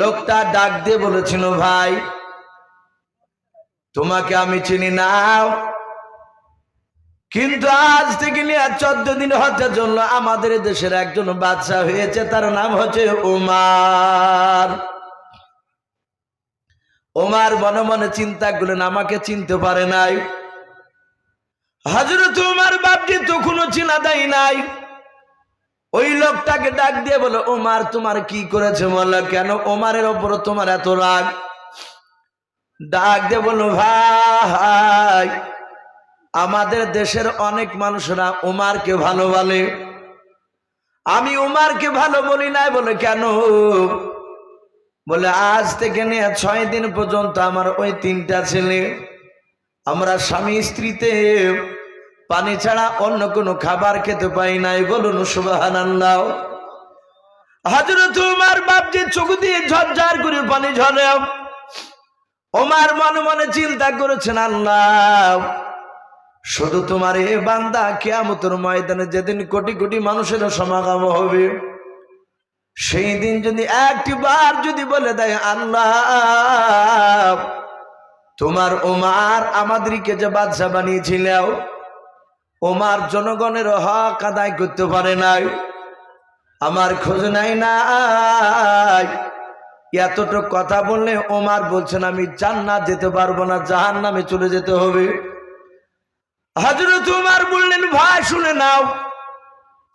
লোকটা ডাক দিয়ে বলেছিল, ভাই, তোমাকে আমি চিনি নাও কিন্তু আজ থেকে নিয়ে চোদ্দ দিন হতে জন্য আমাদের দেশের একজন বাচ্চা হয়েছে, তার নাম হচ্ছে উমার। ওমার মনে মনে চিন্তা করলেন, আমাকে চিনতে পারে নাই। হজরত উমার বাপকে তো কোনো চিনা দেয় নাই। ওই লোকটাকে ডাক দিয়ে বলো ওমার তোমার কি করেছে বলো কেন ওমারের ওপর তোমার এত রাগ? ডাক দিয়ে বলো ভাই, আমাদের দেশের অনেক মানুষরা উমারকে ভালো বলে আমি উমারকে ভালো বলি নাই বলে কেন? বলে, আজ থেকে নিয়ে ছয় দিন পর্যন্ত আমার ওই তিনটা ছেলে, আমরা স্বামী স্ত্রীতে পানি ছাড়া অন্য কোনো খাবার খেতে পাই নাই, বলুন সুবাহান আল্লাহ হজরত উমার বাপ যে চোখ দিয়ে ঝরঝর করে পানি ঝরে। ওমার মনে মনে চিন্তা করেছেন, আল্লাহ, শুধু তোমার এ বান্দা কেয়ামতের ময়দানে যেদিন কোটি কোটি মানুষের সমাগম হবে, সেই দিন যদি একটি বার যদি বলে দেয়, আল্লাহ, তোমার ওমার আমাদেরকে যে বাদশা বানিয়েছিল ওমার জনগণের হক আদায় করতে পারে নাই। আমার খোঁজ নাই নাই। এতটুক কথা বললে ওমার বলছেন, আমি জান্নাত যেতে পারব না জাহান নামে চলে যেতে হবে। হজরত উমার বললেন, ভাই, শুনে নাও।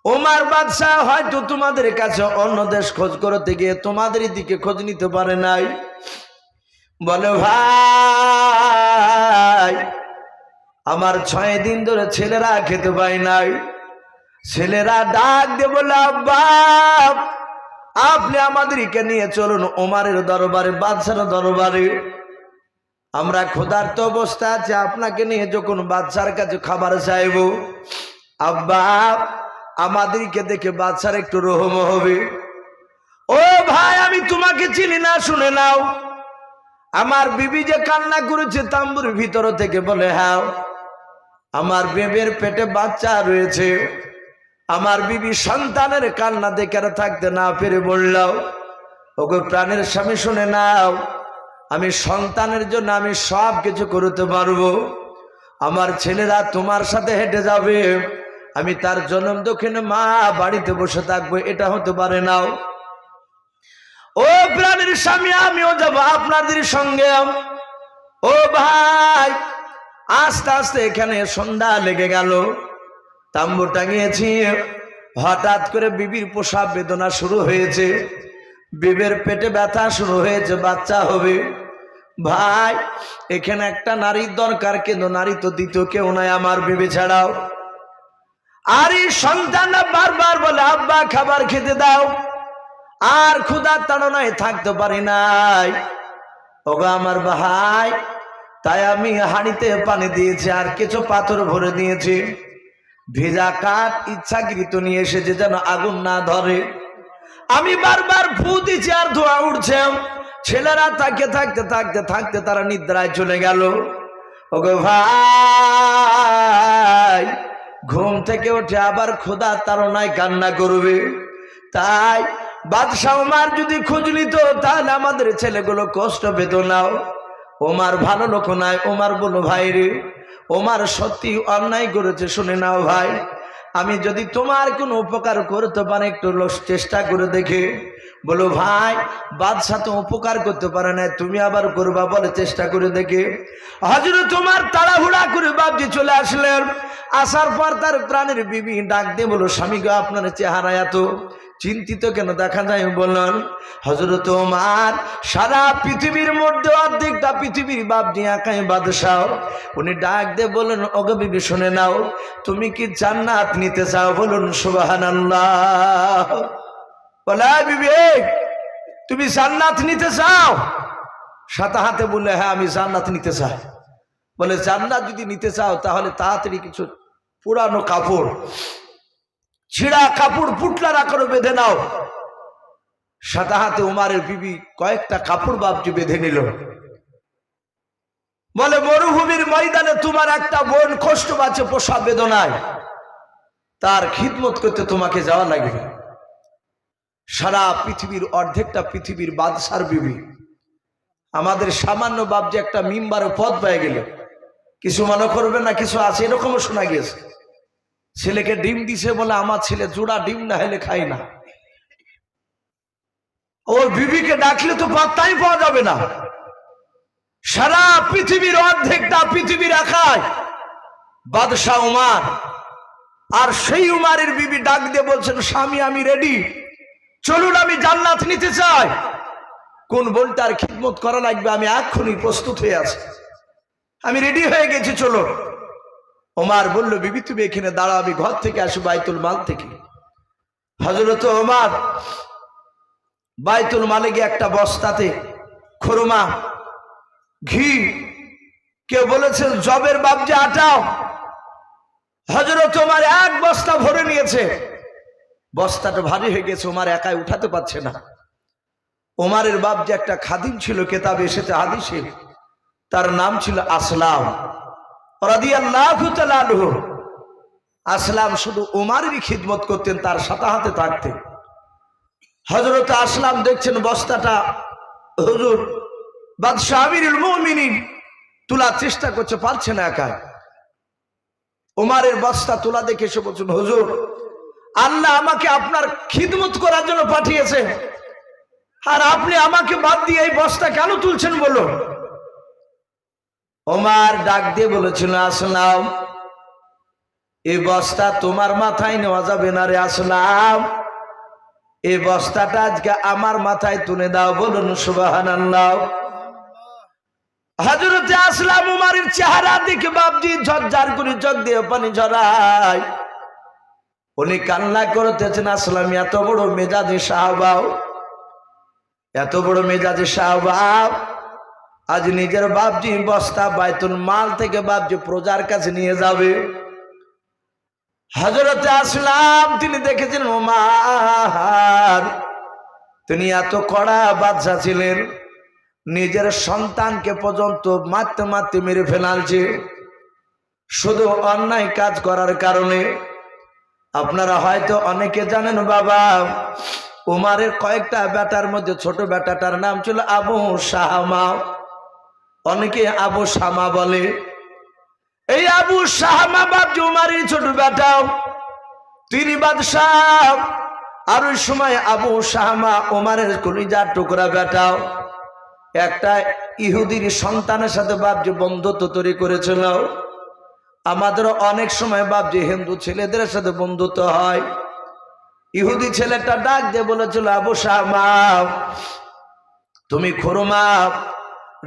ওমার বাদশাহ হয়তো তোমাদের কাছে অন্য দেশ খোঁজ করতে গিয়ে তোমাদের দিকে খোঁজ নিতে পারে নাই। বলে, ভাই আমার ছয় দিন ধরে ছেলেরা খেতে পাই নাই। ছেলেরা ডাক দিয়ে বলে, আব্বা, আপনি আমাদেরকে নিয়ে চলুন ওমারের দরবারে, বাদশার দরবারে। আমরা ক্ষুধার্ত অবস্থা আছে, আপনাকে নিয়ে যখন বাচ্চার কাছে খাবার চাইব, আব্বা, আমাদেরকে দেখে বাচ্চার একটু রহম হবে। ও ভাই, আমি তোমাকে চিনি না, শুনে নাও। আমার বিবি যে কান্না করেছে, তাম্বুর ভিতর থেকে বলে হ্যাঁ আমার বেবের পেটে বাচ্চা রয়েছে। আমার বিবি সন্তানের কান্না দেখে থাকতে না পেরে বললাম ওকে প্রাণের স্বামী শুনে নাও। আমি সন্তানের জন্য আমি সব কিছু করতে পারব। আমার ছেলেরা তোমার সাথে হেঁটে যাবে। আমি তার জন্ম দক্ষিণে মা বাড়িতে বসে থাকব, এটা হতে পারে নাও ও প্রাণীর স্বামী, আমিও যাব আপনাদের সঙ্গে। ও ভাই আস্তে আস্তে এখানে সন্ধ্যা লেগে গেল। তাম্বু টাঙিয়েছি। হঠাৎ করে বিবির পোষা বেদনা শুরু হয়েছে। বিবের পেটে ব্যথা শুরু হয়েছে, বাচ্চা হবে। ভাই, এখানে একটা নারীর দরকার, কিন্তু নারী তো দ্বিতীয় কেউ নাই আমার বিবে ছাড়াও। আর এই সন্তানরা বারবার বলে, আব্বা, খাবার খেতে দাও। আর ক্ষুধার তাড়নায় থাকতে পারি নাই। ওগো আমার ভাই তাই আমি হাঁড়িতে পানি দিয়েছি আর কিছু পাথর ভরে দিয়েছি। ভেজা কাঠ ইচ্ছাকৃত নিয়ে এসেছে যেন আগুন না ধরে। আমি বারবার ফু দিচ্ছি আর ধোয়া উঠছে। ছেলেরা তাকে থাকতে থাকতে থাকতে তারা নিদ্রায় চলে গেল। ওগো ভাই, ঘুম থেকে উঠে আবার খোদা তারনায় কান্না করবে। তাই বাদশাহ ওমার যদি খোঁজ নিত তাহলে আমাদের ছেলেগুলো কষ্ট পেত নাও ওমার ভালো লোক নাই, ওমার বলো ভাই রে। ওমার সত্যি অন্যায় করেছে, শুনে নাও ভাই। আমি যদি তোমার কোনো উপকার করতে পারে, একটু চেষ্টা করে দেখে। বলো ভাই, বাদশাহ তো উপকার করতে পারে না তুমি আবার করবা বলে চেষ্টা করে দেখে। হজরত তোমার তাড়াহুড়া করে বাপজি চলে আসলেন। আসার পর তার প্রাণের বিবি ডাক দিয়ে বলো, স্বামী গো, আপনার চেহারা এত চিন্তিত কেন? দেখা যায় বললেন হজরত ওমার সারা পৃথিবীর মধ্যে অর্ধেকটা পৃথিবীর বাপ দিয়ে একাই বাদশাহ। উনি ডাক দিয়ে বললেন, ওগো বিবি, শুনে নাও, তুমি কি জান্নাত নিতে চাও? বলুন সুবাহান "এই, তুমি জান্নাত নিতে চাও? সাতা হাতে বললে হ্যাঁ আমি জান্নাত নিতে চাই। বলে, জান্নাত যদি নিতে চাও, তাহলে তাড়াতাড়ি কিছু পুরানো কাপড় ছিঁড়া কাপড় পুটলার আকারে বেঁধে নাও। সাদা হাতে উমারের বিবি কয়েকটা কাপড় বাপটি বেঁধে নিল। বলে, মরুভূমির ময়দানে তোমার একটা বোন কষ্ট পাচ্ছে পোষা বেদনায়। তার খিদমত করতে তোমাকে যাওয়া লাগবে। সারা পৃথিবীর অর্ধেকটা পৃথিবীর বাদশার বিবি। আমাদের সামান্য বাপ যে একটা মিম্বারে পদ পেয়ে গেল। কিছু মনে করবে না, কিছু আছে, এরকমও শোনা গিয়েছে। ছেলেকে ডিম দিছে বলে আমার ছেলে জোড়া ডিম না হলে খাই না। ওর বিবিকে ডাকলে তো পাত্তাই পাওয়া যাবে না। সারা পৃথিবীর অর্ধেকটা পৃথিবীর একায় বাদশাহ উমার। আর সেই উমারের বিবি ডাক দিয়ে বলছেন, স্বামী, আমি রেডি চলুন, আমি জান্নাত নিতে চাই। কোন বোনটার খিদমত করা লাগবে? আমি এক্ষুনি প্রস্তুত হয়ে আছি। আমি রেডি হয়ে গেছি চলো ওমার বলল, বিবি, তুমি এখানে দাঁড়াও, আমি ঘর থেকে আসি বাইতুল মাল থেকে। হজরত ওমার বাইতুল মালে গিয়ে একটা বস্তাতে খরমা, ঘি, কেউ বলেছেন জবের বাবজে আটাও। হজরত ওমার এক বস্তা ভরে নিয়েছে। বস্তাটা ভারী হয়ে গেছে, ওমার একাই উঠাতে পারছে না। ওমারের বাপ যে একটা খাদিম ছিল, কেতাব এসেছে হাদিসে, তার নাম ছিল আসলাম। আসলাম শুধু ওমারেরই খিদমত করতেন, তার সাথে হাতে থাকতেন। হজরত আসলাম দেখছেন বস্তাটা, হুজুর বাদশাহ আমিরুল তোলার চেষ্টা করছে, পারছে না একাই। ওমারের বস্তা তোলা দেখে এসে বলছেন, হুজুর, আল্লাহ আমাকে আপনার খিদমত করার জন্য পাঠিয়েছে। আর আপনি আমাকে বাদ দিয়ে এই বস্তা কেন তুলছেন বলো ওমার ডাক দিয়ে বলেছিল, আসলাম। এই বস্তা তোমার মাথায় নেওয়া যাবে না রে, আসলাম। এই বস্তাটা আজকে আমার মাথায় তুলে দাও, বলুন সুবাহান হাজরতে আসলাম, উমারের চেহারা দেখে বাপজি ঝরঝার করে চোখ দিয়ে পানি ঝরায়। উনি কান্না করতেছেন, আসলাম, এত বড় মেজাজে সাহবাও, এত বড় মেজাজে সাহবাও। আজ নিজের বাপজি বস্তা বাইতুল মাল থেকে বাপজি প্রজার কাছে নিয়ে যাবে। হজরতে আসলাম, তিনি দেখেছেন ওমার তিনি এত কড়া বাদশা ছিলেন। নিজের সন্তানকে পর্যন্ত মারতে মারতে মেরে ফেলালছে। শুধু অন্যায় কাজ করার কারণে। আপনারা হয়তো অনেকে জানেন, বাবা, উমারের কয়েকটা বেটার মধ্যে ছোট বেটাটার নাম ছিল আবু সাহামা। অনেকে আবু শামা বলে, এই আবু শাহামা বাবজি উমারের ছোট বেটাও, তিনি বাদশাহ। আর ওই সময় আবু শাহামা ওমারের কলিজার টুকরা বেটাও, একটা ইহুদির সন্তানের সাথে বাপজি বন্ধুত্ব তৈরি করেছিল। আমাদের অনেক সময় বাপজি হিন্দু ছেলেদের সাথে বন্ধুত্ব হয়। ইহুদি ছেলেটা ডাক দিয়ে বলেছিল, আবু শাহমা তুমি খুরমা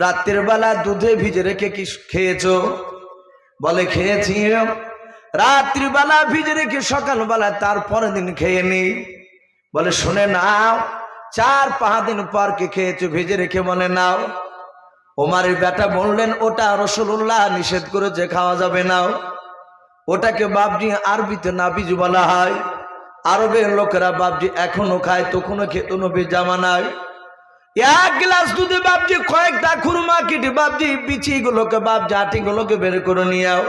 রাত্রির বেলা দুধে ভিজে রেখে কি খেয়েছ? বলে, খেয়েছি রাত্রিবেলা ভিজে রেখে সকালবেলা তারপরের দিন খেয়ে নি। বলে, শুনে নাও, চার পাঁচ দিন পর কে খেয়েছো? ভিজে রেখে বলে, নাও। ওমারের বেটা বললেন, ওটা রসুল্লাহ নিষেধ করেছে, খাওয়া যাবে না। ওটাকে বাবজি আরবিতে নাবিজ বলা হয়। আরবের লোকেরা বাবজি এখনও খায়, তখনও খেত নবী জামানায় এক গ্লাস দুধে বাবজি কয়েকটা খুরমা কেটে বাপজি বিচি গুলোকে বাবজি আটি গুলোকে বের করে নিয়ে আও।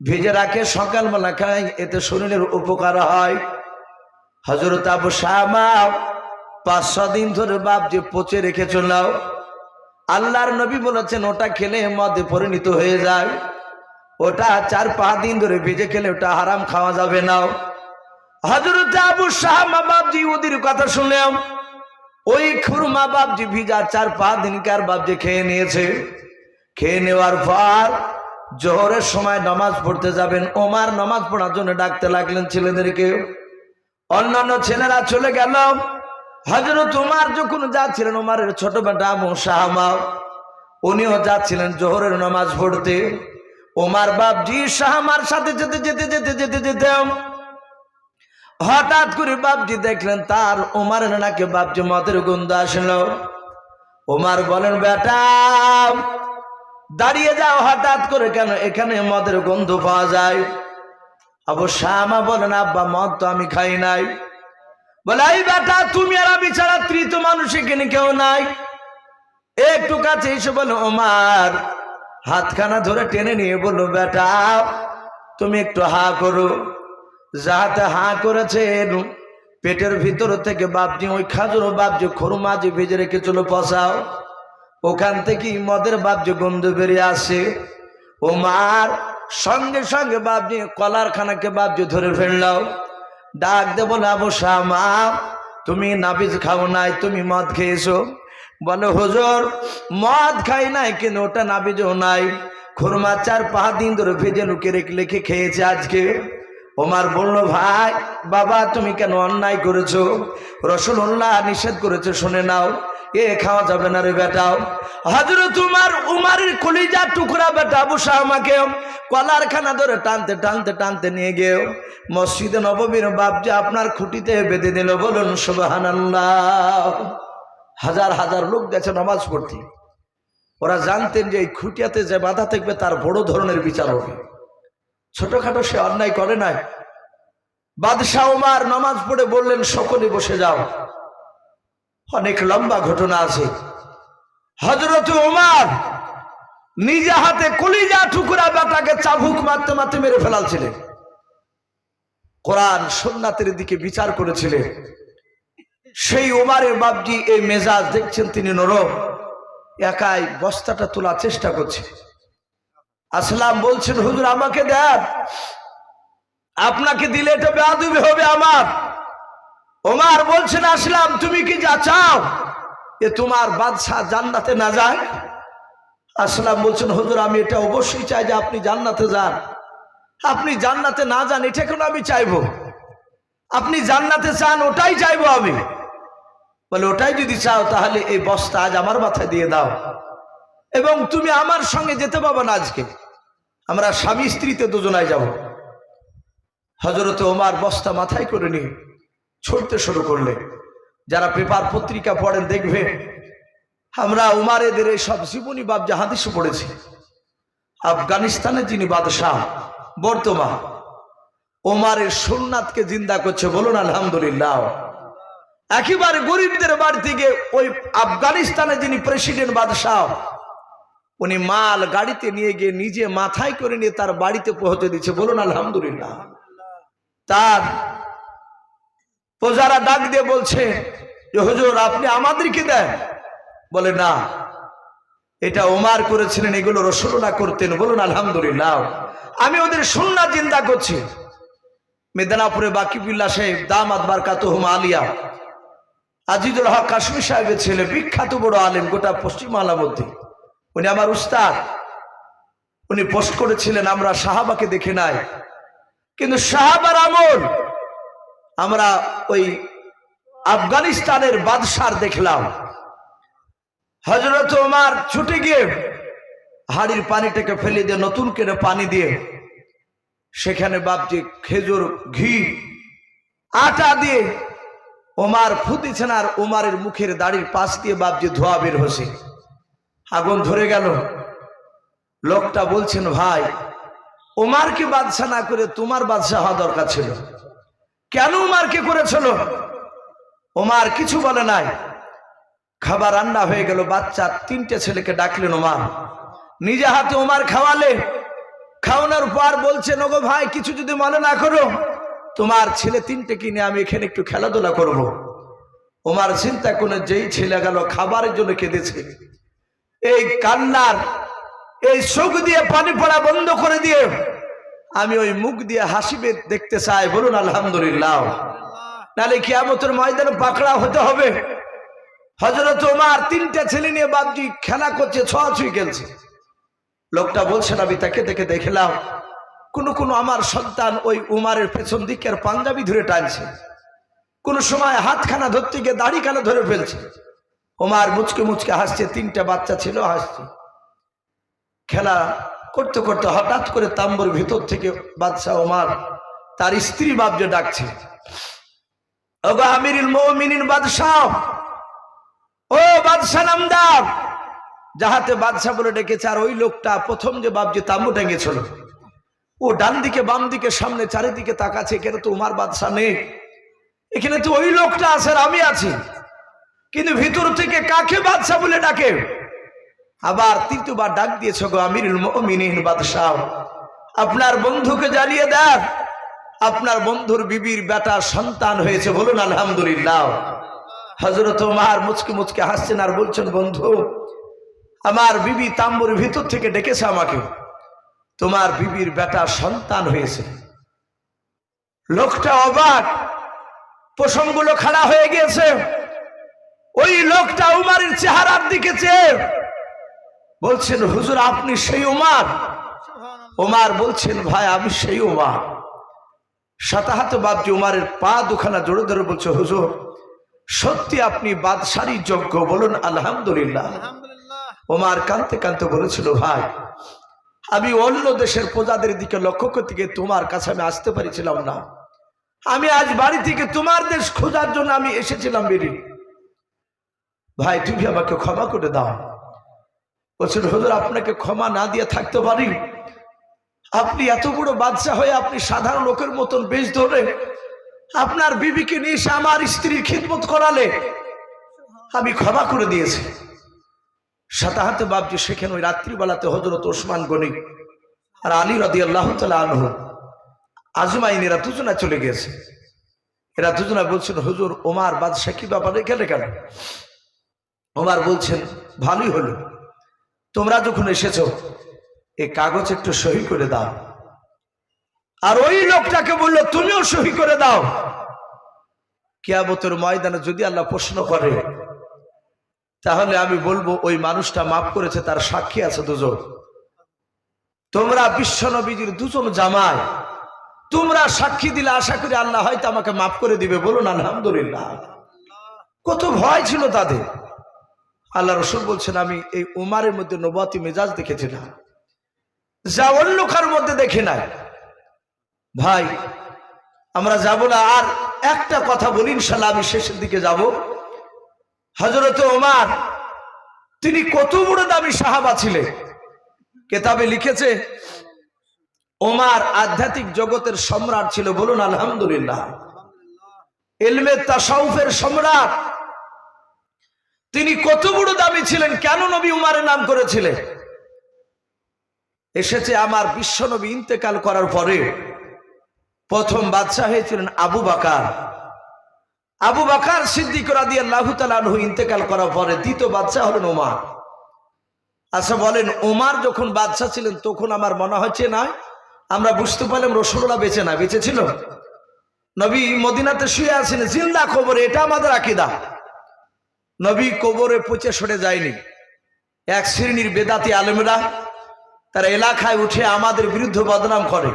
ভেজে রাখে, সকালবেলা খায়, এতে শরীরের উপকার হয়। হজরত আবু শাহমা পাঁচ ছ দিন ধরে বাবজি পচে রেখে চলাও আল্লাহর নবী বলেছেন, ওটা খেলে মদে পরিণত হয়ে যায়। ওটা চার, পাঁচ দিন ধরে ভেজে খেলে ওটা হারাম খাওয়া যাবে না। হজরত আবু শাহমা বাপজি ওদের কথা শুনলাম ওই খুরমা বাবজি ভিজা চার পাঁচ দিনকার বাবজি খেয়ে নিয়েছে? খেয়ে নেওয়ার পর জোহরের সময় নামাজ পড়তে যাবেন। ওমার নামাজ পড়ার জন্য ডাকতে লাগলেন ছেলেদেরকে। অন্যান্য ছেলেরা চলে গেল। হজরত উমার যখন যাচ্ছিলেন উমারের ছোট বেটা আবু শাহমা উনিও যাচ্ছিলেন জোহরের নামাজ পড়তে। ওমার বাবজি শাহমার সাথে যেতে যেতে যেতে যেতে যেতে হঠাৎ করে বাপজি দেখলেন তার ওমারের নাকে বাপজি মদের গন্ধ আসলো। ওমার বলেন, বেটা, দাঁড়িয়ে যাও হঠাৎ করে কেন? এখানে মদের গন্ধ পাওয়া যায়। আবু শ্যামা বলেন, আব্বা, মদ তো আমি খাই নাই। বলে, এই বেটা, তুমি আর আমি ছাড়া তৃতীয় মানুষ এখানে কেউ নাই। একটু কাছে এসে বলো ওমার হাতখানা ধরে টেনে নিয়ে বলল, বেটা, তুমি একটু হা করো। যাহাতে হা করেছেন পেটের ভিতর থেকে বাপজি ওই খাজুর বাপজি খরুমাজি ভেজে রেখেছিল পচাও, ওখান থেকে মদের বাপজি গন্ধ বেরিয়ে আসে। ও মার সঙ্গে সঙ্গে বাপজি কলার খানাকে বাপজি ধরে ফেললাও। ডাক দে বলে আবসা মা তুমি নাবিজ খাও নাই, তুমি মদ খেয়েছো? বলে, হুজুর, মদ খাই নাই কিন্তু ওটা নাবিজও নাই। খুরমা চার পাঁচ দিন ধরে ভেজে লুকে রেখে খেয়েছে আজকে। ওমার বলল, ভাই, বাবা, তুমি কেন অন্যায় করেছ? রসুল্লাহ নিষেধ করেছে, শুনে নাও। এ খাওয়া যাবে না রে বেটাও। হাজর তোমার উমারের কলিজা টুকরা বেটা, বসা আমাকে কলার খানা ধরে টানতে টানতে টানতে নিয়ে গেও মসজিদে নবমীর বাপ যে আপনার খুঁটিতে বেঁধে দিল, বলুন সুবাহান্লাহ হাজার হাজার লোক গেছে নামাজ পড়তে। ওরা জানতেন যে এই খুঁটিয়াতে যে বাধা থাকবে, তার বড় ধরনের বিচার হবে। ছোটখাটো সে অন্যায় করে নাই। বাদশাহ উমার নামাজ পড়ে বললেন, সকলে বসে যাও। অনেক লম্বা ঘটনা আছে। হজরত উমার নিজে হাতে কলিজা, টুকরা বেটাকে চাবুক মারতে মারতে মেরে ফেলালছিলেন কোরআন সোননাথের দিকে বিচার করেছিলেন। সেই উমারের বাবজি এই মেজাজ দেখছেন, তিনি নরম। একাই বস্তাটা তোলার চেষ্টা করছে। আসলাম বলছেন, হুজুর, আমাকে দেন। আপনাকে দিলে এটা বেয়াদুবি হবে আমার। ওমার বলছেন, আসলাম, তুমি কি যা চাও? এ তোমার বাদশাহ জান্নাতে না যায় আসলাম বলছেন, হুজুর, আমি এটা অবশ্যই চাই যে আপনি জান্নাতে যান। আপনি জান্নাতে না যান, এটা কেন আমি চাইব? আপনি জান্নাতে চান ওটাই চাইব আমি। বলে, ওটাই যদি চাও, তাহলে এই বস্তা আজ আমার মাথায় দিয়ে দাও এবং তুমি আমার সঙ্গে যেতে পাবো না আজকে। আমরা স্বামী স্ত্রীতে দুজনায় যাব। হজরত ওমার বস্তা মাথায় করে নিয়ে ছড়তে শুরু করলে। যারা পেপার পত্রিকা পড়েন দেখবে, আমরা উমারেদের এই সব জীবনী বাব জাহাদিসে পড়েছি। আফগানিস্তানে যিনি বাদশাহ, বর্তমান, ওমারের সোমনাথকে জিন্দা করছে বলুন আলহামদুলিল্লাহ। একেবারে গরিবদের বাড়ি থেকে ওই আফগানিস্তানে যিনি প্রেসিডেন্ট বাদশাহ উনি মাল গাড়িতে নিয়ে গিয়ে নিজে মাথায় করে নিয়ে তার বাড়িতে পৌঁছে দিচ্ছে বলুন, আলহামদুলিল্লাহ। তার প্রজারা ডাক দিয়ে বলছে যে হুজুর, আপনি আমাদেরকে দেন। বলে, না, এটা ওমার করেছিলেন, এগুলো রসুলনা করতেন। বলুন, আলহামদুলিল্লাহ। আমি ওদের সুন্না চিন্তা করছি। মেদিনাপুরে বাকিবুল্লাহ সাহেব দাম আদবার হুম আলিয়া, আজিজুল হক কাশ্মীর সাহেবের ছেলে, বিখ্যাত বড় আলেম গোটা পশ্চিমবাংলার মধ্যে। উনি আমার উস্তাদ। উনি পোস্ট করেছিলেন, আমরা সাহাবাকে দেখে নাই। কিন্তু সাহাবার আমল, আমরা ওই আফগানিস্তানের বাদশার দেখলাম। হজরত ওমার ছুটে গিয়ে হাড়ির পানিটাকে ফেলে দিয়ে, নতুন করে পানি দিয়ে, সেখানে বাপজি খেজুর, ঘি, আটা দিয়ে ওমার ফুদিছেন আর ওমারের মুখের দাড়ির পাশ দিয়ে বাপজি ধোয়া বের হসে আগুন ধরে গেল। লোকটা বলছেন, ভাই ওমারকে বাদশা না করে তোমার বাদশা হওয়া দরকার ছিল। কেন উমারকে করেছিল? ওমার কিছু বলে নাই। খাবার রান্না হয়ে গেল, বাচ্চা তিনটে ছেলেকে ডাকলেন ওমার নিজে হাতে ওমার খাওয়ালে। খাওয়ানোর পর বলছে নগো ভাই, কিছু যদি মনে না করো, তোমার ছেলে তিনটে কিনে আমি এখানে একটু খেলাধুলা করব। ওমার চিন্তা করে যেই ছেলে গেল, খাবারের জন্য কেঁদেছে। এই কান্নার, এই চোখ দিয়ে পানি পড়া বন্ধ করে দিয়ে আমি ওই মুখ দিয়ে হাসিবে দেখতে চাই। বলুন, আলহামদুলিল্লাহ। নালে কিয়ামতের ময়দানে পাকড়া হতে হবে। হজরত ওমার তিনটা ছেলে নিয়ে বাবজি খেলা করছে, ছোঁয়াছুঁই খেলছে। লোকটা বলছেন আমি তাকে দেখে দেখলাম, কোনো কোন আমার সন্তান ওই উমারের পেছন দিকের পাঞ্জাবি ধরে টানছে। কোন সময় হাতখানা ধরতে গিয়ে দাড়ি খানা ধরে ফেলছে। ওমার মুচকে মুচকে হাসছে, তিনটা বাচ্চা ছিল, হাসছে। খেলা করতে করতে হঠাৎ করে তাম্বুর ভিতর থেকে বাদশাহ ওমার তার স্ত্রী বাবজে ডাকছে বাদশাহ, ও বাদশাহ যাহাতে বাদশাহ বলে ডেকেছে, আর ওই লোকটা প্রথম যে বাবজি তাম্বু টেঙ্গেছিল ও ডান দিকে, বাম দিকে, সামনে চারিদিকে তাকাচ্ছে, এখানে তো উমার বাদশাহ নেই, এখানে তো ওই লোকটা আছে আর আমি আছি। কিন্তু ভিতর থেকে কাকে বাদশাহ বলে ডাকে? আবার তৃতীয়বার ডাক দিয়েছ গো আমিরুল মমিনিন বাদশাহ। আপনার বন্ধুকে জ্বালিয়ে দেন। আপনার বন্ধুর বিবির বেটা সন্তান হয়েছে বলুন আলহামদুলিল্লাহ। হজরত মার মুচকে মুচকে হাসছেন আর বলছেন, বন্ধু, আমার বিবি তাম্বুর ভিতর থেকে ডেকেছে আমাকে। তোমার বিবির বেটা সন্তান হয়েছে। লোকটা অবাক। প্রসঙ্গগুলো খাড়া হয়ে গিয়েছে। ওই লোকটা উমারের চেহারার দিকে চেয়ে বলছেন হুজুর আপনি সেই উমার? ওমার বলছেন ভাই আমি সেই উমার। সাতাহাত বাপজি উমারের পা দুখানা জোরে ধরে বলছে হুজুর সত্যি আপনি বাদশারী যোগ্য বলুন আলহামদুলিল্লাহ। ওমার কানতে কানতে বলেছিল ভাই আমি অন্য দেশের প্রজাদের দিকে লক্ষ্য করতে গিয়ে তোমার কাছে আমি আসতে পারিছিলাম না। আমি আজ বাড়ি থেকে তোমার দেশ খোঁজার জন্য আমি এসেছিলাম বেরি ভাই, তুমি আমাকে ক্ষমা করে দাও। বলছেন হুজুর, আপনাকে ক্ষমা না দিয়ে থাকতে পারি? আপনি এত বড় বাচ্চা হয়ে আপনি সাধারণ লোকের মতন বেশ ধরে আপনার বিবিকে নিয়ে এসে আমার স্ত্রীর খিদমত করালে আমি ক্ষমা করে দিয়েছি। সাতাহাতে বাবজি সেখানে ওই রাত্রিবেলাতে হজরত ওসমান গনি আর আলী রদি আল্লাহ আনহ আজমাইন এরা দুজনা চলে গেছে। এরা দুজনা বলছেন, হুজুর, ওমার বাদশাহ কি ব্যাপারে? গেলে কেন? ওমার বলছেন, ভালোই হলো। তোমরা যখন এসেছ এই কাগজ একটু সহি করে দাও। আর ওই লোকটাকে বলল, তুমিও সহি করে দাও। কেয়াবতের ময়দানে যদি আল্লাহ প্রশ্ন করে, তাহলে আমি বলব, ওই মানুষটা মাফ করেছে, তার সাক্ষী আছে দুজন। তোমরা বিশ্বনবীজির দুজন জামাই। তোমরা সাক্ষী দিলে আশা করি আল্লাহ হয়তো আমাকে মাফ করে দিবে। বলুন, আলহামদুলিল্লাহ। কত ভয় ছিল তাদের। আল্লাহ রসুল বলছেন, আমি এই উমারের মধ্যে নবাতি মেজাজ দেখেছিলাম যা অন্য কার মধ্যে দেখে নাই। ভাই, আমরা যাব না, আর একটা কথা বলি, ইনশাল্লাহ আমি শেষের দিকে যাব। হজরত ওমার তিনি কত বড় দামি সাহাবা ছিলেন। কেতাবে লিখেছে ওমার আধ্যাত্মিক জগতের সম্রাট ছিল বলুন, আলহামদুলিল্লাহ। এলমে তাসাউফের সম্রাট। তিনি কত বড় দামি ছিলেন, কেন নবী উমারের নাম করেছিলেন এসেছে আমার বিশ্ব নবী ইন্তেকাল করার পরে প্রথম বাদশাহ হয়েছিলেন আবু বাকার। আবু বাকার সিদ্দিক ইন্তেকাল করার পরে দ্বিতীয় বাদশাহ হলেন ওমার আচ্ছা বলেন ওমার যখন বাদশাহ ছিলেন, তখন আমার মনে হচ্ছে না, আমরা বুঝতে পারলাম রসুল্লাহ বেঁচে না, বেঁচে ছিল। নবী মদিনাতে শুয়ে আছেন, জিন্দা খবর, এটা আমাদের আকিদা। নবী কবরে পচে সরে যায়নি। এক শ্রেণির বেদাতি আলেমরা তারা এলাকায় উঠে আমাদের বিরুদ্ধে বদনাম করে।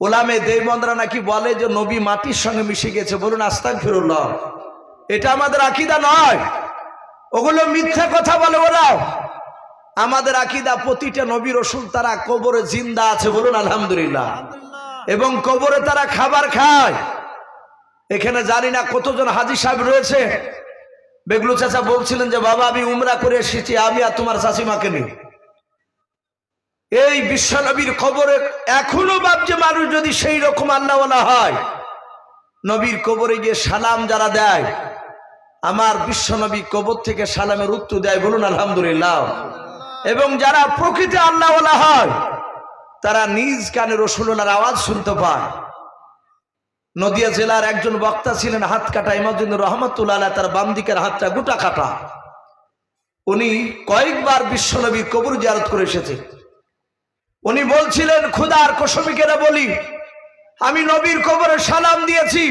ওলামে দেবন্দরা নাকি বলে যে, নবী মাটির সঙ্গে মিশে গেছে, বলুন আস্তাক ফিরুল্লাহ এটা আমাদের আকিদা নয়। ওগুলো মিথ্যা কথা বলে ওরাও। আমাদের আকিদা প্রতিটা নবী রসুল তারা কবরে জিন্দা আছে, বলুন আলহামদুলিল্লাহ। এবং কবরে তারা খাবার খায়। এখানে জানি না কতজন হাজি সাহেব রয়েছে। বেগলু চাচা বলছিলেন যে, বাবা, আমি উমরা করে এসেছি, আমি আর তোমার চাষিমাকে নিই। এই বিশ্বনবীর খবরে এখনও ভাবছে মানুষ যদি সেই রকম আল্লাহওয়ালা হয়, নবীর কবরে গিয়ে সালাম যারা দেয়, আমার বিশ্বনবী কবর থেকে সালামের উত্তর দেয়, বলুন, আলহামদুলিল্লাহ। এবং যারা প্রকৃতি আল্লাহওয়ালা হয়, তারা নিজ কানে রসুল্লার আওয়াজ শুনতে পায়। নদিয়া জেলার একজন বক্তা ছিলেন হাত কাটা ইমাজুদ্দিন রহমতুল্লাহ তার বাম দিকের হাতটা গোটা কাটা। উনি কয়েকবার বিশ্বনবীর কবর জিয়ারত করে এসেছে। উনি বলছিলেন, খুদার কসমিকেরা বলি, আমি নবীর কবরে সালাম দিয়েছি।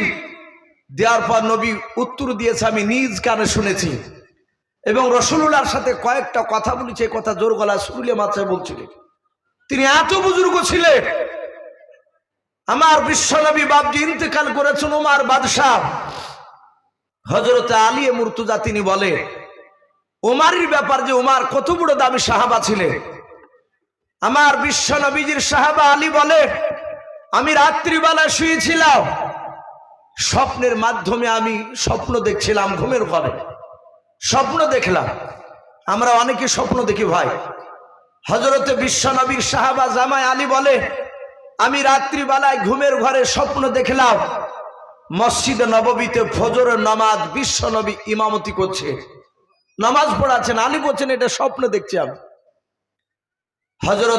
দেওয়ার পর নবী উত্তর দিয়েছে, আমি নিজ কানে শুনেছি। এবং রসুল্লাহর সাথে কয়েকটা কথা বলেছে কথা জোর গলা সুরুলিয়া মাত্রায় বলছিলেন তিনি এত বুজুর্গ ছিলেন আমার বিশ্বনবী বাবজি ইন্তেকাল করেছেন উমার বাদশাহ। হজরত আলী মুর্তুজা তিনি বলে, উমারির ব্যাপার যে উমার কত বড় দামি সাহাবা ছিলেন। আমার বিশ্বনবীজির সাহাবা আলী বলে, আমি রাত্রিবেলা শুয়েছিলাম, স্বপ্নের মাধ্যমে আমি স্বপ্ন দেখছিলাম ঘুমের ঘরে। স্বপ্ন দেখলাম, আমরা অনেকে স্বপ্ন দেখি ভাই। হজরতে বিশ্বনবীর সাহাবা জামাই আলী বলে আমি রাত্রিবেলায় ঘুমের ঘরে স্বপ্ন দেখলাম, মসজিদ নববীতে ফজর নামাজ বিশ্ব নবী ইমামতি করছে। নামাজ পড়াচ্ছেন, আলী বলছেন, এটা স্বপ্ন দেখছি আমি। হজরত